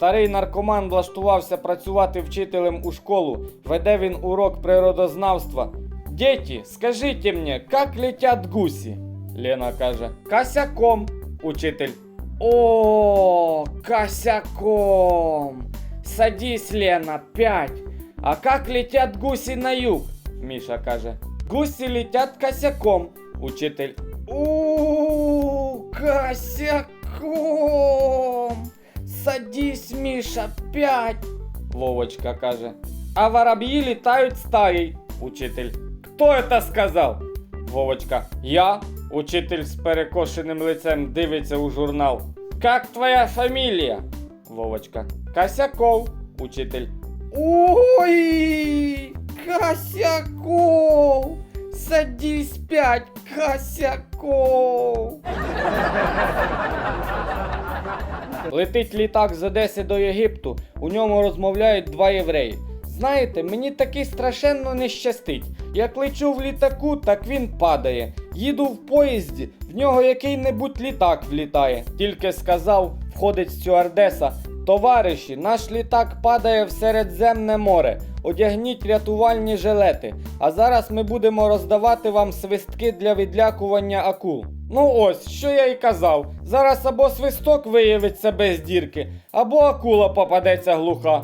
Старий наркоман влаштувався працювати вчителем у школу. Веде він урок природознавства. Дети, скажите мне, как летят гуси? Лена каже, косяком. Учитель. О, косяком. Садись, Лена, пять. А как летят гуси на юг? Миша каже. Гуси летят косяком. Учитель. У, косяком. Садись, Миша, пять. Вовочка каже. А воробьи летают стаей. Учитель. Кто это сказал? Вовочка. Я. Учитель з перекошеним лицем дивиться у журнал. Как твоя фамилия? Вовочка. Косяков. Учитель. Ой, Косяков. Садись пять, Косяков. Летить літак з Одеси до Єгипту. У ньому розмовляють два євреї. Знаєте, мені таки страшенно не щастить. Як лечу в літаку, так він падає. Їду в поїзді, в нього який-небудь літак влітає. Тільки сказав, входить стюардеса. Товариші, наш літак падає в Середземне море. Одягніть рятувальні жилети. А зараз ми будемо роздавати вам свистки для відлякування акул. Ну ось, що я й казав. Зараз або свисток виявиться без дірки, або акула попадеться глуха.